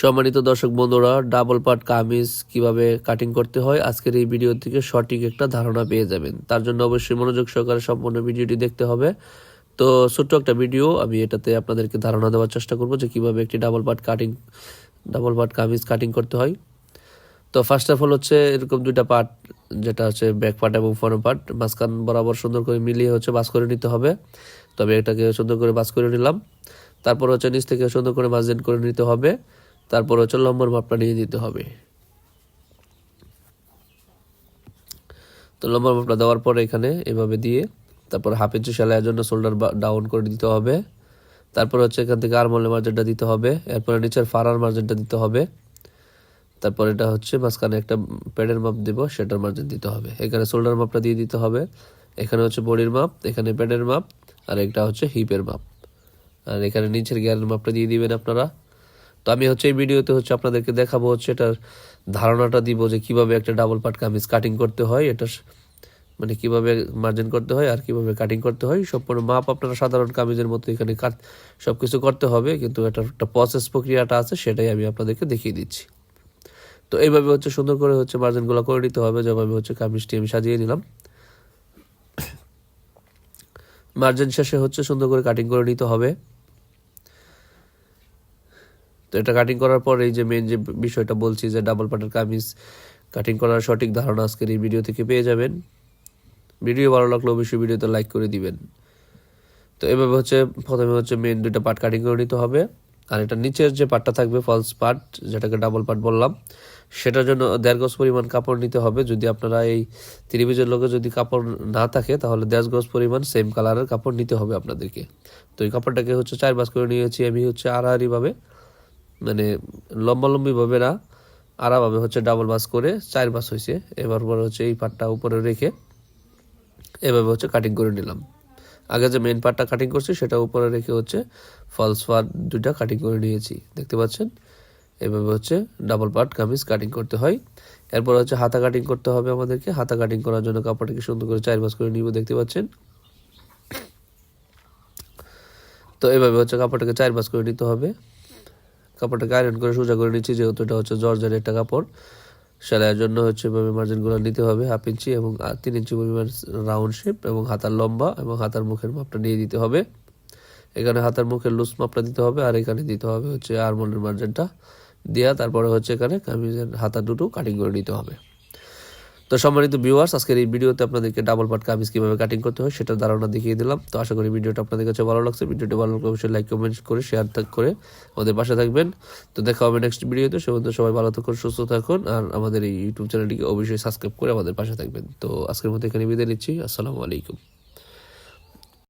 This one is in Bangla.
সম্মানিত দর্শক বন্ধুরা ডাবল পার্ট কামিজ কীভাবে কাটিং করতে হয়, আজকের এই ভিডিও থেকে সঠিক একটা ধারণা পেয়ে যাবেন। তার জন্য অবশ্যই মনোযোগ সহকারে সম্পূর্ণ ভিডিওটি দেখতে হবে। তো ছোট্ট একটা ভিডিও আমি এটাতে আপনাদেরকে ধারণা দেওয়ার চেষ্টা করব যে কীভাবে একটি double part cutting double part kameez cutting করতে হয়। তো ফার্স্ট অফ অল হচ্ছে এরকম দুইটা পার্ট যেটা হচ্ছে ব্যাক পার্ট এবং ফ্রন্ট পার্ট মাঝখান বরাবর সুন্দর করে মিলিয়ে হচ্ছে বাস করে নিতে হবে। তবে এটাকে সুন্দর করে বাস করে নিলাম। তারপর হচ্ছে নিচ থেকে সুন্দর করে মার্জিন করে নিতে হবে। তারপর হচ্ছে লম্বর মাপটা নিয়ে দিতে হবে। তো লম্বর মাপটা দেওয়ার পরে এখানে এভাবে দিয়ে তারপর হাফ ইঞ্চি সেলাইয়ের জন্য শোল্ডার ডাউন করে দিতে হবে। তারপর হচ্ছে এখান থেকে আরমলের মার্জিনটা দিতে হবে। এরপরে নিচের ফাড়ার মার্জিনটা দিতে হবে। তারপর এটা হচ্ছে মাঝখানে একটা প্যাডের মাপ দেবো, সেটার মার্জিন দিতে হবে। এখানে শোল্ডার মাপটা দিয়ে দিতে হবে। এখানে হচ্ছে বডির মাপ, এখানে প্যাডের মাপ, আর একটা হচ্ছে হিপের মাপ। আর এখানে নিচের গিয়ারের মাপটা দিয়ে দিবেন আপনারা। তো আমি হচ্ছে এই ভিডিওতে হচ্ছে আপনাদেরকে দেখাবো হচ্ছে এটার ধারণাটা দিব যে কীভাবে একটা ডাবল পার্ট কামিজ কাটিং করতে হয়, এটা মানে কীভাবে মার্জিন করতে হয় আর কীভাবে কাটিং করতে হয়। সম্পূর্ণ মাপ আপনারা সাধারণ কামিজের মতো এখানে কাট সব কিছু করতে হবে, কিন্তু এটার একটা প্রসেস প্রক্রিয়াটা আছে, সেটাই আমি আপনাদেরকে দেখিয়ে দিচ্ছি। তো এইভাবে হচ্ছে সুন্দর করে হচ্ছে মার্জিনগুলো করে নিতে হবে, যেভাবে হচ্ছে কামিজটি আমি সাজিয়ে নিলাম। মার্জিন শেষে হচ্ছে সুন্দর করে কাটিং করে নিতে হবে। তো এটা কাটিং করার পর এই যে মেন যে বিষয়টা বলছি যে ডাবল পাটের কামিজ কাটিং করার সঠিক ধারণা আজকের এই ভিডিও থেকে পেয়ে যাবেন। ভিডিও ভালো লাগলে অবশ্যই ভিডিওতে লাইক করে দিবেন। তো এভাবে হচ্ছে প্রথমে হচ্ছে মেন দুইটা পার্ট কাটিং করে নিতে হবে। আর এটা নিচের যে পার্টটা থাকবে ফলস পার্ট যেটাকে ডাবল পার্ট বললাম, সেটার জন্য দেড় গজ পরিমাণ কাপড় নিতে হবে। যদি আপনারা এই ত্রিভুজের লোকে যদি কাপড় না থাকে, তাহলে দেড় গজ পরিমাণ সেম কালারের কাপড় নিতে হবে আপনাদেরকে। তো এই কাপড়টাকে হচ্ছে চার বাস করে নিয়েছি আমি হচ্ছে আড়াআড়িভাবে। মানে লম্বালম্বিভাবে না আড়াভাবে হচ্ছে ডাবল বাস করে চার বাস হয়েছে। এবার পরে হচ্ছে এই পাটটা উপরে রেখে এভাবে হচ্ছে কাটিং করে নিলাম। আগে যে মেন পার্টটা কাটিং করছি, সেটা উপরে রেখে হচ্ছে ফলস পার্ট দুইটা কাটিং করে নিয়েছি। দেখতে পাচ্ছেন? এভাবে হচ্ছে ডাবল পার্ট কামিজ কাটিং করতে হয়। এরপর হচ্ছে হাতা কাটিং করতে হবে আমাদেরকে। হাতা কাটিং করার জন্য কাপড়টাকে সুন্দর করে চার বাস করে নিব, দেখতে পাচ্ছেন? তো এভাবে হচ্ছে কাপড়টাকে চার বাস করে নিতে হবে। কাপড়টাকে আয়রন করে সোজা করে নিচ্ছি, যেহেতু এটা হচ্ছে জর্জের একটা কাপড়। সেলাইয়ের জন্য হচ্ছে এভাবে মার্জিনগুলো নিতে হবে হাফ ইঞ্চি এবং তিন ইঞ্চি পরিমাণ রাউন্ড শেপ এবং হাতার লম্বা এবং হাতার মুখের মাপটা নিয়ে দিতে হবে। এখানে হাতার মুখের লুজ মাপটা দিতে হবে আর এখানে দিতে হবে হচ্ছে আরমোলের মার্জিনটা দেওয়া তারপরে হচ্ছে এখানে কামিজের হাতা দুটো কাটিং করে নিতে হবে। তো সম্মানিত ভিউয়ার্স আজকের এই ভিডিওতে আপনাদেরকে ডাবল পাট কামিজ কীভাবে কাটিং করতে হয় সেটার ধারণা দেখিয়ে দিলাম। তো আশা করি ভিডিওটা আপনাদের কাছে ভালো লাগছে। ভিডিওটি ভালো লাগলে অবশ্যই লাইক কমেন্ট করে শেয়ার করে আমাদের পাশে থাকবেন। তো দেখা হবে নেক্সট ভিডিওতে সে সবাই ভালো থাকুন, সুস্থ থাকুন আর আমাদের এই ইউটিউব চ্যানেলটিকে অবশ্যই সাবস্ক্রাইব করে আমাদের পাশে থাকবেন। তো আজকের মতো এখানে বিদায় নিচ্ছি। আসসালামু আলাইকুম।